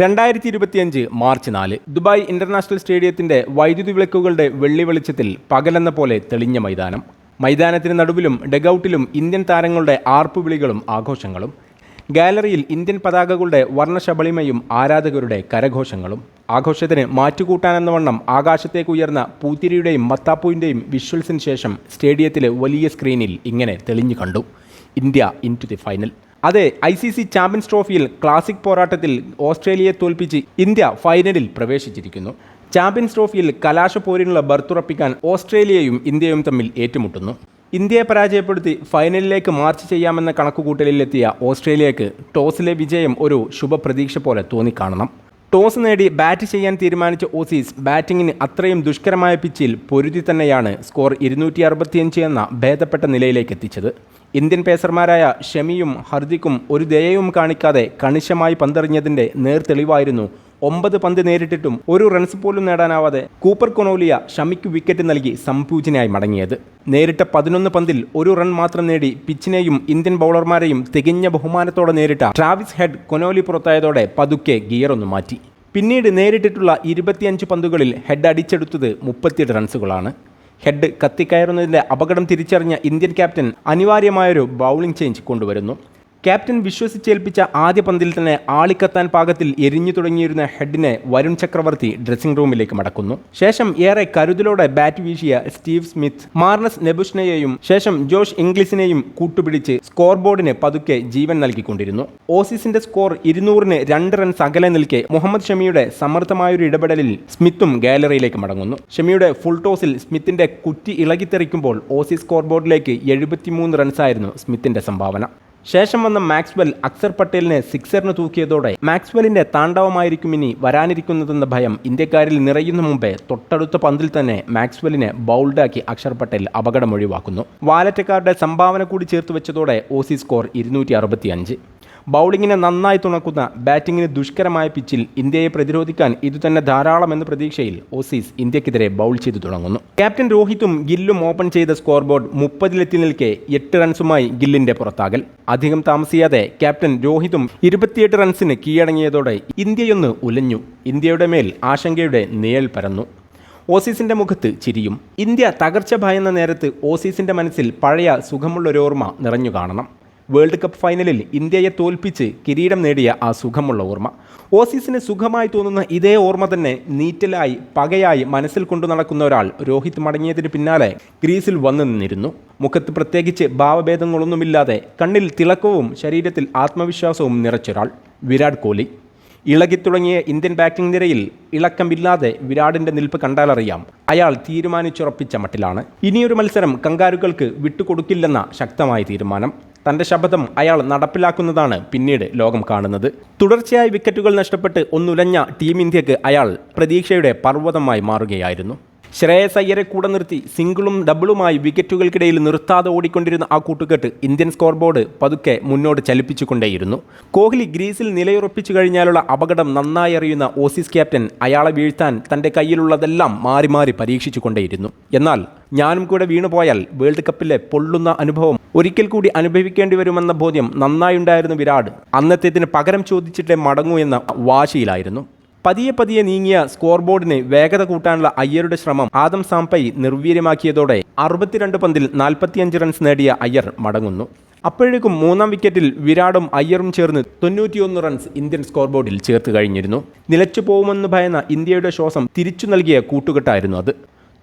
രണ്ടായിരത്തി ഇരുപത്തിയഞ്ച് മാർച്ച് നാല് ദുബായ് ഇന്റർനാഷണൽ സ്റ്റേഡിയത്തിന്റെ വൈദ്യുതി വിളക്കുകളുടെ വെള്ളി വെളിച്ചത്തിൽ പകലെന്ന പോലെ തെളിഞ്ഞ മൈതാനം. മൈതാനത്തിന് നടുവിലും ഡെഗൌട്ടിലും ഇന്ത്യൻ താരങ്ങളുടെ ആർപ്പുവിളികളും ആഘോഷങ്ങളും. ഗാലറിയിൽ ഇന്ത്യൻ പതാകകളുടെ വർണശബളിമയും ആരാധകരുടെ കരഘോഷങ്ങളും. ആഘോഷത്തിന് മാറ്റുകൂട്ടാനെന്നവണ്ണം ആകാശത്തേക്ക് ഉയർന്ന പൂത്തിരിയുടെയും മത്താപ്പൂവിന്റെയും വിഷ്വൽസിന് ശേഷം സ്റ്റേഡിയത്തിലെ വലിയ സ്ക്രീനിൽ ഇങ്ങനെ തെളിഞ്ഞു കണ്ടു. India in to the final. അതെ ഐ സി സി ചാമ്പ്യൻസ് ട്രോഫിയിൽ ക്ലാസിക് പോരാട്ടത്തിൽ ഓസ്ട്രേലിയയെ തോൽപ്പിച്ച് ഇന്ത്യ ഫൈനലിൽ പ്രവേശിച്ചിരിക്കുന്നു. ചാമ്പ്യൻസ് ട്രോഫിയിൽ കലാശപ്പോരിനുള്ള ബർത്തുറപ്പിക്കാൻ ഓസ്ട്രേലിയയും ഇന്ത്യയും തമ്മിൽ ഏറ്റുമുട്ടുന്നു. ഇന്ത്യയെ പരാജയപ്പെടുത്തി ഫൈനലിലേക്ക് മാർച്ച് ചെയ്യാമെന്ന കണക്കുകൂട്ടലിലെത്തിയ ഓസ്ട്രേലിയക്ക് ടോസിലെ വിജയം ഒരു ശുഭപ്രതീക്ഷ പോലെ തോന്നിക്കാണണം. ടോസ് നേടി ബാറ്റ് ചെയ്യാൻ തീരുമാനിച്ച ഓസീസ് ബാറ്റിങ്ങിന് അത്രയും ദുഷ്കരമായ പിച്ചിൽ പൊരുതി തന്നെയാണ് സ്കോർ ഇരുന്നൂറ്റി അറുപത്തിയഞ്ച് എന്ന ഭേദപ്പെട്ട നിലയിലേക്ക് എത്തിച്ചത്. ഇന്ത്യൻ പേസർമാരായ ഷമിയും ഹർദിക്കും ഒരു ദയയും കാണിക്കാതെ കണിശമായി പന്തെറിഞ്ഞതിന്റെ നേർതെളിവായിരുന്നു ഒമ്പത് പന്ത് നേരിട്ടിട്ടും ഒരു റൺസ് പോലും നേടാനാവാതെ കൂപ്പർ കൊനോലിയ ഷമിക്ക് വിക്കറ്റ് നൽകി സംപൂജനയായി മടങ്ങിയത്. നേരിട്ട പതിനൊന്ന് പന്തിൽ ഒരു റൺ മാത്രം നേടി പിച്ചിനെയും ഇന്ത്യൻ ബൗളർമാരെയും തികഞ്ഞ ബഹുമാനത്തോടെ നേരിട്ട ട്രാവിസ് ഹെഡ് കൊനോലി പുറത്തായതോടെ പതുക്കെ ഗിയറൊന്നു മാറ്റി. പിന്നീട് നേരിട്ടിട്ടുള്ള ഇരുപത്തിയഞ്ച് പന്തുകളിൽ ഹെഡ് അടിച്ചെടുത്തത് മുപ്പത്തിയെട്ട് റൺസുകളാണ് ഹെഡ് കത്തിക്കയറുന്നതിന്റെ അപകടം തിരിച്ചറിഞ്ഞ ഇന്ത്യൻ ക്യാപ്റ്റൻ അനിവാര്യമായൊരു ബൗളിംഗ് ചേഞ്ച് കൊണ്ടുവരുന്നു. ക്യാപ്റ്റൻ വിശ്വസിച്ചേൽപ്പിച്ച ആദ്യ പന്തിൽ തന്നെ ആളിക്കത്താൻ പാകത്തിൽ എരിഞ്ഞു തുടങ്ങിയിരുന്ന ഹെഡിനെ വരുൺ ചക്രവർത്തി ഡ്രസ്സിംഗ് റൂമിലേക്ക് മടക്കുന്നു. ശേഷം ഏറെ കരുതലോടെ ബാറ്റ് വീശിയ സ്റ്റീവ് സ്മിത്ത് മാർണസ് നെബുഷ്നയെയും ശേഷം ജോഷ് ഇംഗ്ലീസിനെയും കൂട്ടുപിടിച്ച് സ്കോർ ബോർഡിന് പതുക്കെ ജീവൻ നൽകിക്കൊണ്ടിരുന്നു. ഓസീസിന്റെ സ്കോർ ഇരുന്നൂറിന് രണ്ട് റൺസ് അകലെ നിൽക്കെ മുഹമ്മദ് ഷമിയുടെ സമർത്ഥമായൊരു ഇടപെടലിൽ സ്മിത്തും ഗാലറിയിലേക്ക് മടങ്ങുന്നു. ഷമിയുടെ ഫുൾ ടോസിൽ സ്മിത്തിന്റെ കുറ്റി ഇളകിത്തെറിക്കുമ്പോൾ ഓസീസ് സ്കോർ ബോർഡിലേക്ക് എഴുപത്തിമൂന്ന് റൺസായിരുന്നു സ്മിത്തിന്റെ സംഭാവന. ശേഷം വന്ന മാക്സ്വെൽ അക്സർ പട്ടേലിനെ സിക്സറിന് തൂക്കിയതോടെ മാക്സ്വെലിന്റെ താണ്ഡവമായിരിക്കും ഇനി വരാനിരിക്കുന്നതെന്ന ഭയം ഇന്ത്യക്കാരിൽ നിറയുന്ന മുമ്പേ തൊട്ടടുത്ത പന്തിൽ തന്നെ മാക്സ്വെലിനെ ബൗൾഡാക്കി അക്ഷർ പട്ടേൽ അപകടം ഒഴിവാക്കുന്നു. വാലറ്റക്കാരുടെ സംഭാവന കൂടി ചേർത്ത് വെച്ചതോടെ ഓസി സ്കോർ ഇരുന്നൂറ്റി ബൗളിങ്ങിനെ നന്നായി തുണക്കുന്ന ബാറ്റിങ്ങിന് ദുഷ്കരമായ പിച്ചിൽ ഇന്ത്യയെ പ്രതിരോധിക്കാൻ ഇതുതന്നെ ധാരാളമെന്ന പ്രതീക്ഷയിൽ ഓസീസ് ഇന്ത്യക്കെതിരെ ബൗൾ ചെയ്തു തുടങ്ങുന്നു. ക്യാപ്റ്റൻ രോഹിത്തും ഗില്ലും ഓപ്പൺ ചെയ്ത സ്കോർ ബോർഡ് മുപ്പതിലെത്തി നിൽക്കെ എട്ട് റൺസുമായി ഗില്ലിന്റെ പുറത്താകൽ. അധികം താമസിയാതെ ക്യാപ്റ്റൻ രോഹിതും ഇരുപത്തിയെട്ട് റൺസിന് കീഴടങ്ങിയതോടെ ഇന്ത്യയൊന്ന് ഉലഞ്ഞു. ഇന്ത്യയുടെ മേൽ ആശങ്കയുടെ നിഴൽ പരന്നു. ഓസീസിന്റെ മുഖത്ത് ചിരിയും. ഇന്ത്യ തകർച്ച ഭയന്ന നേരത്ത് ഓസീസിന്റെ മനസ്സിൽ പഴയ സുഖമുള്ളൊരോർമ്മ നിറഞ്ഞു കാണണം. വേൾഡ് കപ്പ് ഫൈനലിൽ ഇന്ത്യയെ തോൽപ്പിച്ച് കിരീടം നേടിയ ആ സുഖമുള്ള ഓർമ്മ. ഓസീസിന് സുഖമായി തോന്നുന്ന ഇതേ ഓർമ്മ തന്നെ നീറ്റലായി പകയായി മനസ്സിൽ കൊണ്ടു നടക്കുന്ന ഒരാൾ രോഹിത് മടങ്ങിയതിന് പിന്നാലെ ഗ്രീസിൽ വന്നു നിന്നിരുന്നു. മുഖത്ത് പ്രത്യേകിച്ച് ഭാവഭേദങ്ങളൊന്നുമില്ലാതെ കണ്ണിൽ തിളക്കവും ശരീരത്തിൽ ആത്മവിശ്വാസവും നിറച്ചൊരാൾ വിരാട് കോഹ്ലി. ഇളകിത്തുടങ്ങിയ ഇന്ത്യൻ ബാറ്റിംഗ് നിരയിൽ ഇളക്കമില്ലാതെ വിരാടിന്റെ നിൽപ്പ് കണ്ടാലറിയാം. അയാൾ തീരുമാനിച്ചുറപ്പിച്ച മട്ടിലാണ്. ഇനിയൊരു മത്സരം കങ്കാരുകൾക്ക് വിട്ടുകൊടുക്കില്ലെന്ന ശക്തമായ തീരുമാനം. തന്റെ ശബ്ദം അയാൾ നടപ്പിലാക്കുന്നതാണ് പിന്നീട് ലോകം കാണുന്നത്. തുടർച്ചയായി വിക്കറ്റുകൾ നഷ്ടപ്പെട്ട് ഒന്നുലഞ്ഞ ടീം ഇന്ത്യയ്ക്ക് അയാൾ പ്രതീക്ഷയുടെ പർവതമായി മാറുകയായിരുന്നു. ശ്രേയസ് അയ്യരെ കൂടെ നിർത്തി സിംഗിളും ഡബിളുമായി വിക്കറ്റുകൾക്കിടയിൽ നിർത്താതെ ഓടിക്കൊണ്ടിരുന്ന ആ കൂട്ടുകെട്ട് ഇന്ത്യൻ സ്കോർ ബോർഡ് പതുക്കെ മുന്നോട്ട് ചലിപ്പിച്ചുകൊണ്ടേയിരുന്നു. കോഹ്ലി ഗ്രീസിൽ നിലയുറപ്പിച്ചു കഴിഞ്ഞാലുള്ള അപകടം നന്നായി അറിയുന്ന ഓസീസ് ക്യാപ്റ്റൻ അയാളെ വീഴ്ത്താൻ തന്റെ കയ്യിലുള്ളതെല്ലാം മാറി മാറി പരീക്ഷിച്ചുകൊണ്ടേയിരുന്നു. എന്നാൽ ഞാനും കൂടെ വീണുപോയാൽ വേൾഡ് കപ്പിലെ പൊള്ളുന്ന അനുഭവം ഒരിക്കൽ കൂടി അനുഭവിക്കേണ്ടി വരുമെന്ന ബോധ്യം നന്നായുണ്ടായിരുന്നു വിരാട്. അന്നത്തേതിന് പകരം ചോദിച്ചിട്ടേ മടങ്ങൂ എന്ന വാശിയിലായിരുന്നു. പതിയെ പതിയെ നീങ്ങിയ സ്കോർ ബോർഡിന് വേഗത കൂട്ടാനുള്ള അയ്യരുടെ ശ്രമം ആദം സാംപൈ നിർവീര്യമാക്കിയതോടെ അറുപത്തിരണ്ട് പന്തിൽ നാൽപ്പത്തിയഞ്ച് റൺസ് നേടിയ അയ്യർ മടങ്ങുന്നു. അപ്പോഴേക്കും മൂന്നാം വിക്കറ്റിൽ വിരാടും അയ്യറും ചേർന്ന് തൊണ്ണൂറ്റിയൊന്ന് റൺസ് ഇന്ത്യൻ സ്കോർ ബോർഡിൽ ചേർത്ത് കഴിഞ്ഞിരുന്നു. നിലച്ചു പോകുമെന്ന് ഭയന്ന ഇന്ത്യയുടെ ശ്വാസം തിരിച്ചു നൽകിയ കൂട്ടുകെട്ടായിരുന്നു അത്.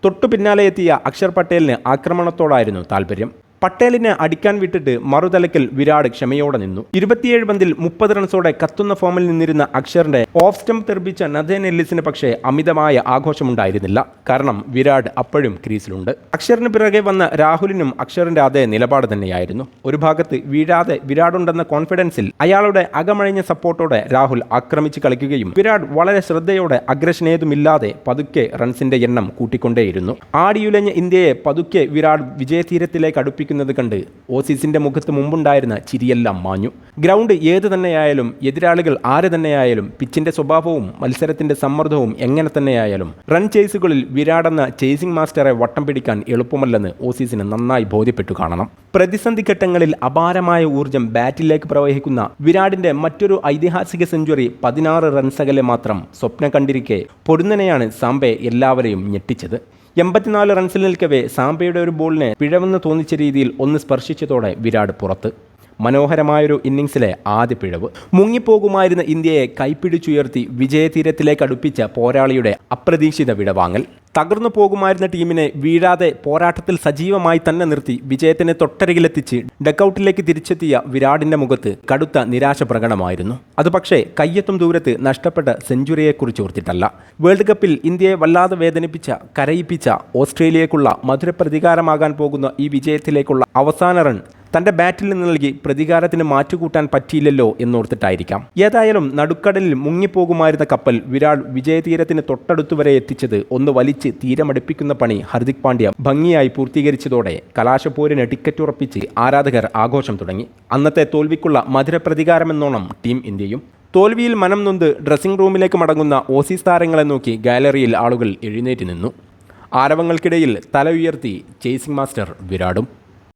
തൊട്ടു പിന്നാലെ എത്തിയ അക്ഷർ പട്ടേലിന് ആക്രമണത്തോടായിരുന്നു താൽപ്പര്യം പട്ടേലിനെ അടിക്കാൻ വിട്ടിട്ട് മറുതലക്കൽ വിരാട് ക്ഷമയോടെ നിന്നു. ഇരുപത്തിയേഴ് പന്തിൽ മുപ്പത് റൺസോടെ കത്തുന്ന ഫോമിൽ നിന്നിരുന്ന അക്ഷറിന്റെ ഓഫ് സ്റ്റംപ് തെറിപ്പിച്ച നഥേൻ എല്ലിസിന് പക്ഷേ അമിതമായ ആഘോഷമുണ്ടായിരുന്നില്ല. കാരണം വിരാട് അപ്പോഴും ക്രീസിലുണ്ട്. അക്ഷറിന് പിറകെ വന്ന രാഹുലിനും അക്ഷറിന്റെ അതേ നിലപാട് തന്നെയായിരുന്നു. ഒരു ഭാഗത്ത് വീഴാതെ വിരാടുണ്ടെന്ന കോൺഫിഡൻസിൽ അയാളുടെ അകമഴിഞ്ഞ സപ്പോർട്ടോടെ രാഹുൽ ആക്രമിച്ച് കളിക്കുകയും വിരാട് വളരെ ശ്രദ്ധയോടെ അഗ്രഷനേതുമില്ലാതെ പതുക്കെ റൺസിന്റെ എണ്ണം കൂട്ടിക്കൊണ്ടേയിരുന്നു. ആടിയുലഞ്ഞ ഇന്ത്യയെ പതുക്കെ വിരാട് വിജയതീരത്തിലേക്ക് അടുപ്പിക്കുകയും ആരംഭിക്കുന്നത് കണ്ട് ഓസീസിന്റെ മുഖത്ത് മുമ്പുണ്ടായിരുന്ന ചിരിയെല്ലാം മാഞ്ഞു. ഗ്രൗണ്ട് ഏത് തന്നെയായാലും എതിരാളികൾ ആര് തന്നെയായാലും പിച്ചിന്റെ സ്വഭാവവും മത്സരത്തിന്റെ സമ്മർദ്ദവും എങ്ങനെ തന്നെയായാലും റൺ ചേസുകളിൽ വിരാടെന്ന ചേസിംഗ് മാസ്റ്ററെ വട്ടം പിടിക്കാൻ എളുപ്പമല്ലെന്ന് ഓസീസിന് നന്നായി ബോധ്യപ്പെട്ടു കാണണം. പ്രതിസന്ധി ഘട്ടങ്ങളിൽ അപാരമായ ഊർജം ബാറ്റിലേക്ക് പ്രവഹിക്കുന്ന വിരാടിന്റെ മറ്റൊരു ഐതിഹാസിക സെഞ്ചുറി പതിനാറ് റൺസകലെ മാത്രം സ്വപ്നം കണ്ടിരിക്കെ പൊടുന്നനെയാണ് സാംബെ എല്ലാവരെയും ഞെട്ടിച്ചത്. എൺപത്തിനാല് റൺസിൽ നിൽക്കവേ സാംബയുടെ ഒരു ബോളിനെ പിഴവെന്ന് തോന്നിച്ച രീതിയിൽ ഒന്ന് സ്പർശിച്ചതോടെ വിരാട് പുറത്ത്. മനോഹരമായൊരു ഇന്നിങ്സിലെ ആദ്യ പിഴവ്. മുങ്ങിപ്പോകുമായിരുന്ന ഇന്ത്യയെ കൈപ്പിടിച്ചുയർത്തി വിജയതീരത്തിലേക്ക് അടുപ്പിച്ച പോരാളിയുടെ അപ്രതീക്ഷിത വിടവാങ്ങൽ. തകർന്നു പോകുമായിരുന്ന ടീമിനെ വീഴാതെ പോരാട്ടത്തിൽ സജീവമായി തന്നെ നിർത്തി വിജയത്തിനെ തൊട്ടരികിലെത്തിച്ച് ഡക്കൌട്ടിലേക്ക് തിരിച്ചെത്തിയ വിരാടിന്റെ മുഖത്ത് കടുത്ത നിരാശ പ്രകടമായിരുന്നു അത് പക്ഷേ കയ്യെത്തും ദൂരത്ത് നഷ്ടപ്പെട്ട സെഞ്ചുറിയെക്കുറിച്ച് ഓർത്തിട്ടല്ല. വേൾഡ് കപ്പിൽ ഇന്ത്യയെ വല്ലാതെ വേദനിപ്പിച്ച കരയിപ്പിച്ച ഓസ്ട്രേലിയക്കുള്ള മധുര പ്രതികാരമാകാൻ പോകുന്ന ഈ വിജയത്തിലേക്കുള്ള അവസാന റൺ തന്റെ ബാറ്റിൽ നിന്ന് നൽകി പ്രതികാരത്തിന് മാറ്റുകൂട്ടാൻ പറ്റിയില്ലല്ലോ എന്നോർത്തിട്ടായിരിക്കാം. ഏതായാലും നടുക്കടലിൽ മുങ്ങിപ്പോകുമായിരുന്ന കപ്പൽ വിരാട് വിജയതീരത്തിന് തൊട്ടടുത്തു വരെ എത്തിച്ചത് ഒന്ന് വലിച്ച് തീരമടുപ്പിക്കുന്ന പണി ഹർദിക് പാണ്ഡ്യ ഭംഗിയായി പൂർത്തീകരിച്ചതോടെ കലാശപ്പോരിന് ടിക്കറ്റ് ഉറപ്പിച്ച് ആരാധകർ ആഘോഷം തുടങ്ങി. അന്നത്തെ തോൽവിക്കുള്ള മധുര പ്രതികാരമെന്നോണം ടീം ഇന്ത്യയും. തോൽവിയിൽ മനം നൊന്ത് ഡ്രസ്സിംഗ് റൂമിലേക്ക് മടങ്ങുന്ന ഓസീസ് താരങ്ങളെ നോക്കി ഗാലറിയിൽ ആളുകൾ എഴുന്നേറ്റ് നിന്നു. ആരവങ്ങൾക്കിടയിൽ തല ഉയർത്തി ചേസിംഗ് മാസ്റ്റർ വിരാടും.